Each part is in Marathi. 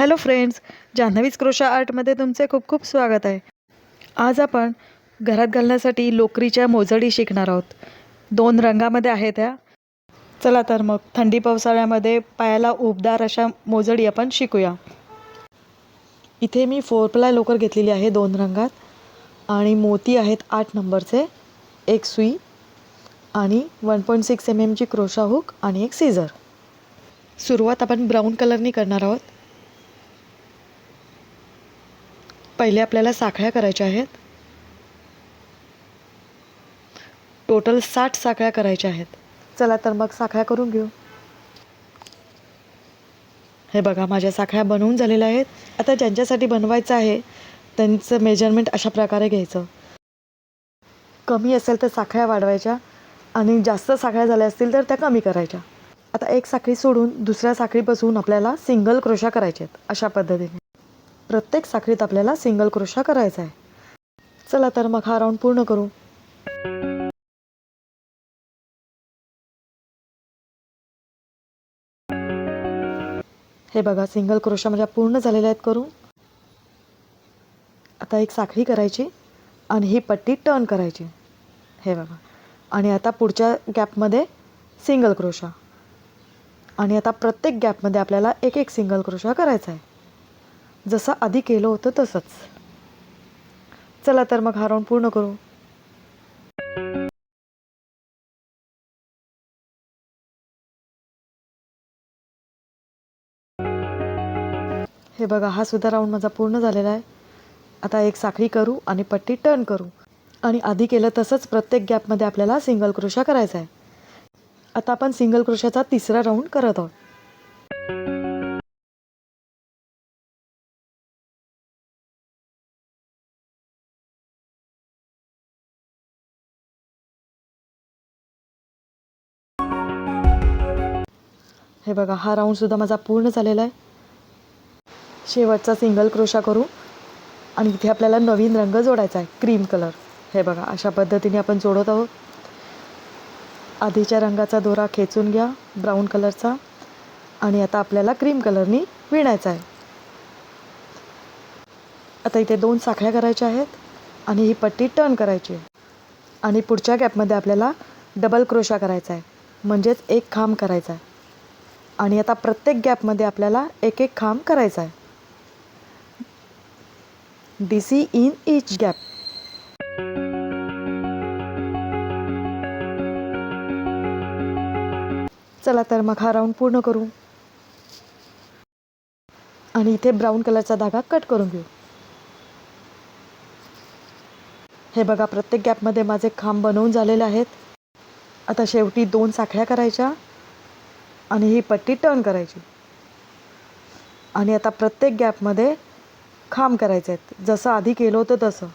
हॅलो फ्रेंड्स जान्हवीज क्रोशा आर्टमध्ये तुमचे खूप खूप स्वागत आहे. आज आपण घरात घालण्यासाठी लोकरीच्या मोजडी शिकणार आहोत. दोन रंगामध्ये आहेत त्या चला तर मग थंडी पावसाळ्यामध्ये पायाला उबदार अशा मोजडी आपण शिकूया. इथे मी फोर प्लाय लोकर घेतलेली आहे दोन रंगात आणि मोती आहेत आठ नंबरचे एक सुई आणि वन पॉईंट सिक्स एम एमची क्रोशा हुक आणि एक सीझर सुरुवात आपण ब्राऊन कलरनी करणार आहोत. पहिले आपल्याला साखळ्या करायच्या आहेत. टोटल साठ साखळ्या करायच्या आहेत. चला तर मग साखळ्या करून घेऊ. हे बघा माझ्या साखळ्या बनवून झालेल्या आहेत. आता ज्यांच्यासाठी बनवायचं आहे त्यांचं मेजरमेंट अशा प्रकारे घ्यायचं. कमी असेल तर साखळ्या वाढवायच्या आणि जास्त साखळ्या झाल्या असतील तर त्या कमी करायच्या. आता एक साखळी सोडून दुसऱ्या साखळीपासून आपल्याला सिंगल क्रोशा करायच्या आहेत अशा पद्धतीने. प्रत्येक साखळीत आपल्याला सिंगल क्रोशा करायचा आहे. चला तर मग हा राऊंड पूर्ण करू. हे बघा सिंगल क्रोशा माझ्या पूर्ण झालेल्या आहेत करून. आता एक साखळी करायची आणि ही पट्टी टर्न करायची. हे बघा. आणि आता पुढच्या गॅपमध्ये सिंगल क्रोशा आणि आता प्रत्येक गॅपमध्ये आपल्याला एक एक सिंगल क्रोशा करायचा आहे. जसं आधी केलं होतं तसंच. चला तर मग हा राऊंड पूर्ण करू. हे बघा हा सुद्धा राऊंड माझा पूर्ण झालेला आहे. आता एक साखळी करू आणि पट्टी टर्न करू. आणि आधी केलं तसंच प्रत्येक गॅपमध्ये आपल्याला सिंगल क्रोशा करायचा आहे आता आपण सिंगल क्रोशाचा तिसरा राऊंड करत आहोत. हे बघा हा राऊंडसुद्धा माझा पूर्ण झालेला आहे. शेवटचा सिंगल क्रोशा करू. आणि इथे आपल्याला नवीन रंग जोडायचा आहे क्रीम कलर हे बघा अशा पद्धतीने आपण जोडत आहोत. आधीच्या रंगाचा दोरा खेचून घ्या ब्राऊन कलरचा आणि आता आपल्याला क्रीम कलरनी विणायचा आहे. आता इथे दोन साखळ्या करायच्या आहेत आणि ही पट्टी टर्न करायची आहे. आणि पुढच्या गॅपमध्ये आपल्याला डबल क्रोशा करायचा आहे. म्हणजेच एक खांब करायचा आहे. आणि आता प्रत्येक गॅपमध्ये आपल्याला एक एक खांब करायचा आहे D C in each gap चला तर मग हा राऊंड पूर्ण करू. आणि इथे ब्राऊन कलरचा धागा कट करून घेऊ. हे बघा प्रत्येक गॅपमध्ये माझे खांब बनवून झालेले आहेत. आता शेवटी दोन साखळ्या करायच्या. आणि ही पट्टी टर्न करायची. आणि आता प्रत्येक गॅपमध्ये खांब करायचे आहेत. जसं आधी केलं होतं तसं.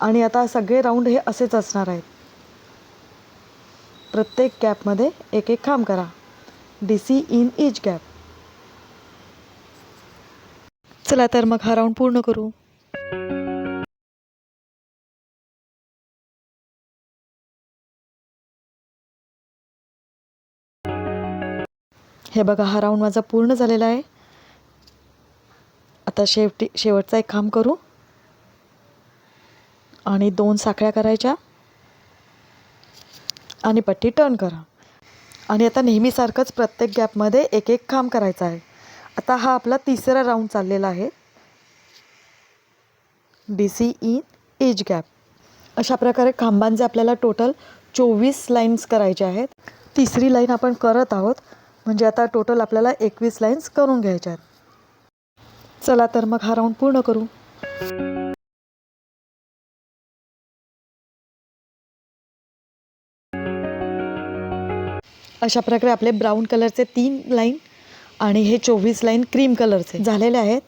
आणि आता सगळे राऊंड हे असेच असणार आहेत. प्रत्येक गॅपमध्ये एक एक खांब करा. D C in each gap चला तर मग हा राऊंड पूर्ण करू. हे बघा हा राऊंड माझा पूर्ण झालेला आहे. आता शेवटी शेवटचा एक खांब करू. आणि दोन साखळ्या करायच्या. आणि पट्टी टर्न करा. आणि आता नेहमीसारखंच प्रत्येक गॅपमध्ये एक एक खांब करायचा आहे. आता हा आपला तिसरा राऊंड चाललेला आहे. D C in each gap अशा प्रकारे खांबांचे आपल्याला टोटल चोवीस लाईन्स करायचे आहेत. तिसरी लाईन आपण करत आहोत. म्हणजे आता टोटल आपल्याला एकवीस लाईन्स करून घ्यायच्या आहेत. चला तर मग हा राऊंड पूर्ण करू. अशा प्रकारे आपले ब्राऊन कलरचे तीन लाईन आणि हे चोवीस लाईन क्रीम कलरचे झालेले आहेत.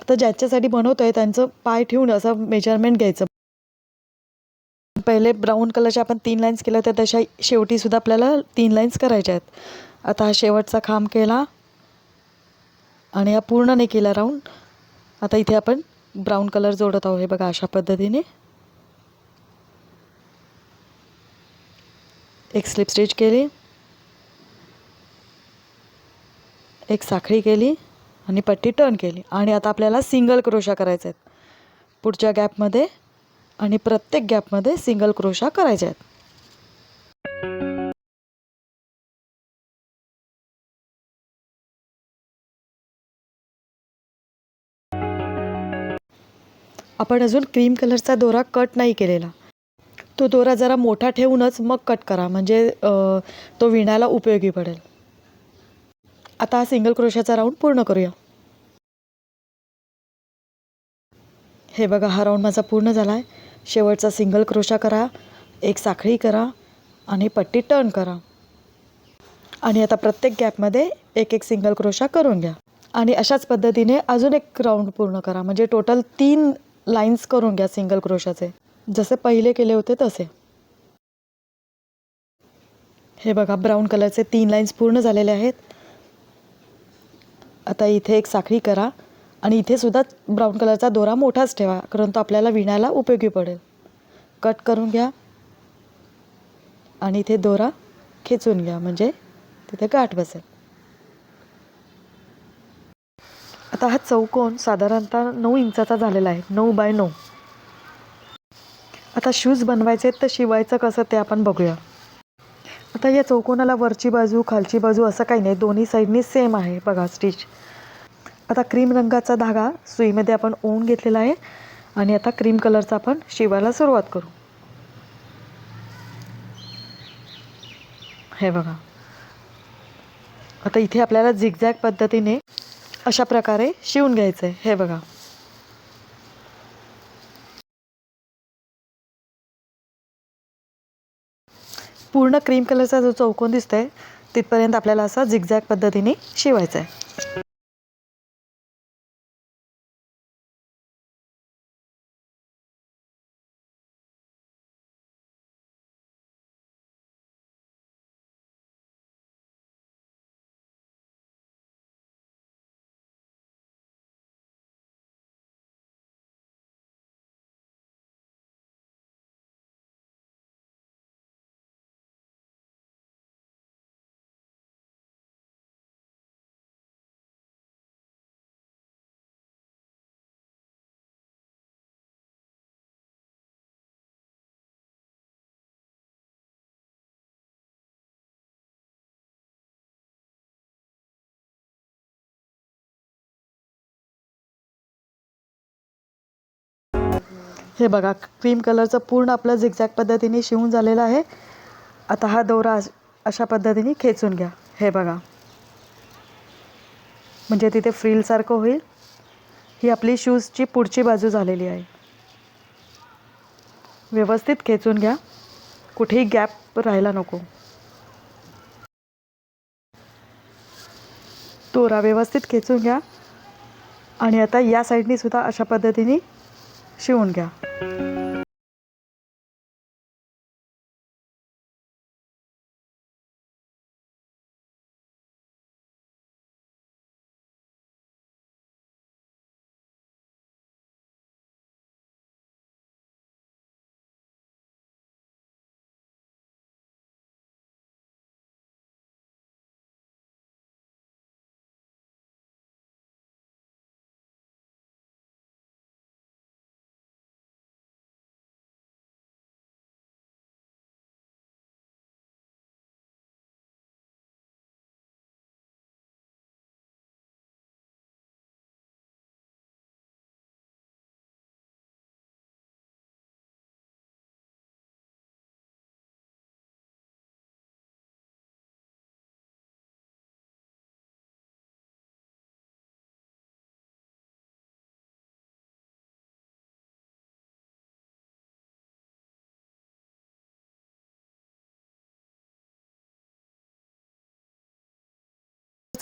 आता ज्याच्यासाठी बनवतोय त्यांचं पाय ठेवून असं मेजरमेंट घ्यायचं. पहिले ब्राऊन कलरच्या आपण तीन लाईन्स केल्या तर तशा शेवटीसुद्धा आपल्याला तीन लाईन्स करायच्या आहेत. आता हा शेवटचा खांब केला. आणि हा पूर्ण नाही केला राऊंड आता इथे आपण ब्राऊन कलर जोडत आहोत. हे बघा अशा पद्धतीने. एक स्लिप स्टिच केली. एक साखळी केली आणि पट्टी टर्न केली. आणि आता आपल्याला सिंगल क्रोशा करायचा आहेत. पुढच्या गॅपमध्ये आणि प्रत्येक गॅपमध्ये सिंगल क्रोशा करायच्या आहेत. आपण अजून क्रीम कलरचा दोरा कट नाही केलेला. तो दोरा जरा मोठा ठेवूनच मग कट करा म्हणजे तो विणायला उपयोगी पडेल. आता हा सिंगल क्रोशाचा राऊंड पूर्ण करूया. हे बघा हा राऊंड माझा पूर्ण झाला आहे शेवटचा सिंगल क्रोशा करा एक साखळी करा आणि पट्टी टर्न करा. आणि आता प्रत्येक गॅपमध्ये एक एक सिंगल क्रोशा करून घ्या. आणि अशाच पद्धतीने अजून एक राऊंड पूर्ण करा. म्हणजे टोटल तीन लाईन्स करून घ्या सिंगल क्रोशाचे जसे पहिले केले होते तसे. हे बघा ब्राऊन कलरचे तीन लाईन्स पूर्ण झालेले आहेत. आता इथे एक साखळी करा. आणि इथे सुद्धा ब्राऊन कलरचा दोरा मोठाच ठेवा कारण तो आपल्याला विणायला उपयोगी पडेल. कट करून घ्या. आणि इथे दोरा खेचून घ्या म्हणजे तिथे गाठ बसेल. आता हा चौकोन साधारणतः नऊ इंचाचा झालेला आहे नऊ बाय नऊ. आता शूज बनवायचे आहेत तर शिवायचं कसं ते आपण बघूया. आता या चौकोनाला वरची बाजू खालची बाजू असं काही नाही दोन्ही साईडनी सेम आहे बघा स्टिच आता क्रीम रंगाचा धागा सुईमध्ये आपण ओवून घेतलेला आहे. आणि आता क्रीम कलरचा आपण शिवायला सुरुवात करू. हे बघा. आता इथे आपल्याला झिगझॅग पद्धतीने अशा प्रकारे शिवून घ्यायचं आहे हे बघा. पूर्ण क्रीम कलरचा जो चौकोन दिसतोय तिथपर्यंत आपल्याला असा झिगझॅग पद्धतीने शिवायचा आहे हे बघा क्रीम कलरचं पूर्ण आपलं झिगझॅग पद्धतीने शिवून झालेलं आहे. आता हा दोरा अशा पद्धतीने खेचून घ्या. हे बघा. म्हणजे तिथे फ्रीलसारखं होईल. ही आपली शूजची पुढची बाजू झालेली आहे. व्यवस्थित खेचून घ्या. कुठेही गॅप राहायला नको. दोरा व्यवस्थित खेचून घ्या. आणि आता या साईडनी सुद्धा अशा पद्धतीने शिवून घ्या.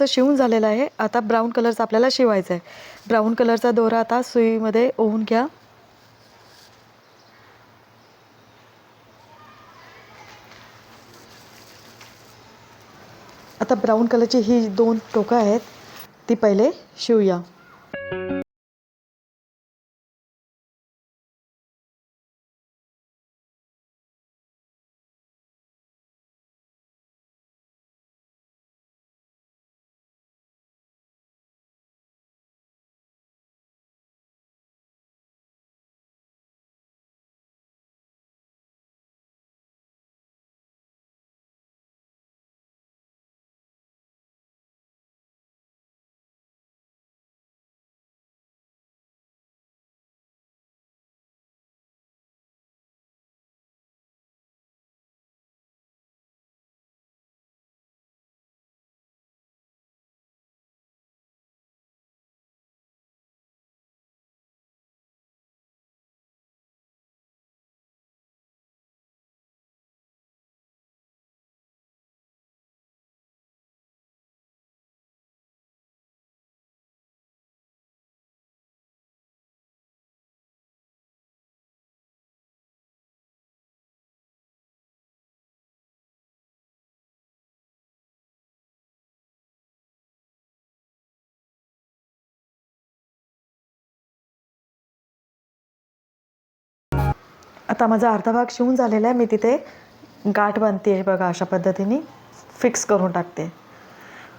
कलरचं शिवून झालेलं आहे. आता ब्राऊन कलरचा आपल्याला शिवायचा आहे ब्राऊन कलरचा दोरा आता सुईमध्ये ओवून घ्या. आता ब्राऊन कलरची ही दोन टोकं आहेत. ती पहिले शिवूया. आता माझा अर्धा भाग शिवून झालेला आहे. मी तिथे गाठ बांधते आहे बघा अशा पद्धतीने फिक्स करून टाकते.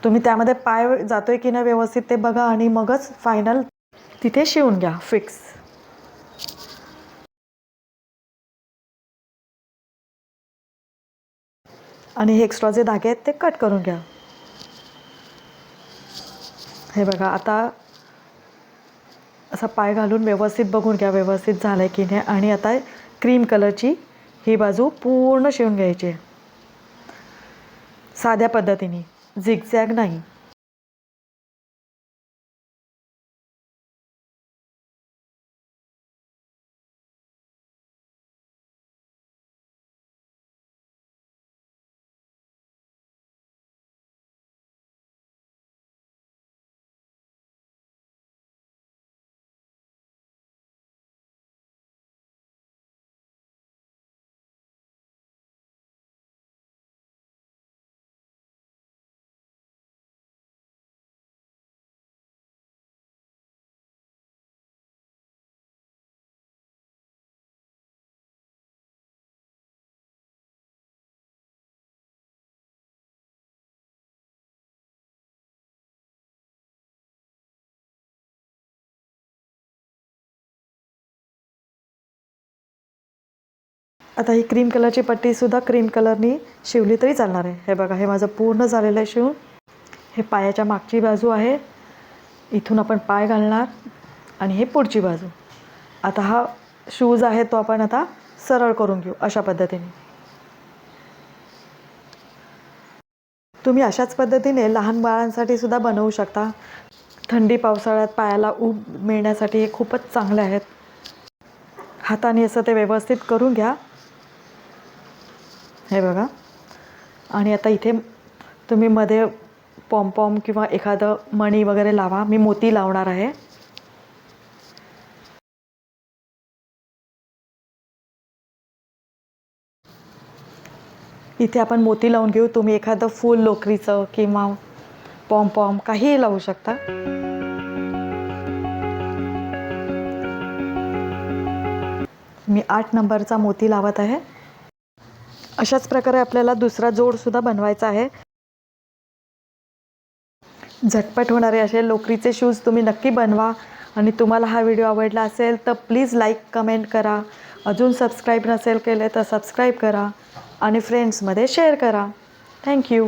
तुम्ही त्यामध्ये पाय जातोय की नाही व्यवस्थित ते बघा आणि मगच फायनल तिथे शिवून घ्या फिक्स आणि हे एक्स्ट्रा जे धागे आहेत ते कट करून घ्या. हे बघा आता असा पाय घालून व्यवस्थित बघून घ्या व्यवस्थित झालं आहे की नाही. आणि आता क्रीम कलरची ही बाजू पूर्ण शिवून घ्यायची आहे. साध्या पद्धतीने झिगझॅग नाही. आता ही क्रीम कलरची पट्टीसुद्धा क्रीम कलरनी शिवली तरी चालणार आहे. हे बघा हे माझं पूर्ण झालेलं आहे शिवून. हे पायाच्या मागची बाजू आहे. इथून आपण पाय घालणार आणि हे पुढची बाजू. आता हा शूज आहे तो आपण आता सरळ करून घेऊ अशा पद्धतीने. तुम्ही अशाच पद्धतीने लहान बाळांसाठी सुद्धा बनवू शकता. थंडी पावसाळ्यात पायाला ऊब मिळण्यासाठी हे खूपच चांगले आहेत. हाताने असं ते व्यवस्थित करून घ्या. हे बघा. आणि आता इथे तुम्ही मध्ये पॉम्पॉम किंवा एखादं मणी वगैरे लावा. मी मोती लावणार आहे. इथे आपण मोती लावून घेऊ. तुम्ही एखादं फूल लोकरीचं किंवा पॉम्पॉम काहीही लावू शकता. मी आठ नंबरचा मोती लावत आहे. अशाच प्रकारे आपल्याला दुसरा जोडसुद्धा बनवायचा आहे. झटपट होणारे असे लोकरीचे शूज तुम्ही नक्की बनवा आणि तुम्हाला हा व्हिडिओ आवडला असेल तर प्लीज लाईक कमेंट करा. अजून सबस्क्राईब नसेल केले तर सबस्क्राईब करा आणि फ्रेंड्समध्ये शेअर करा. थँक्यू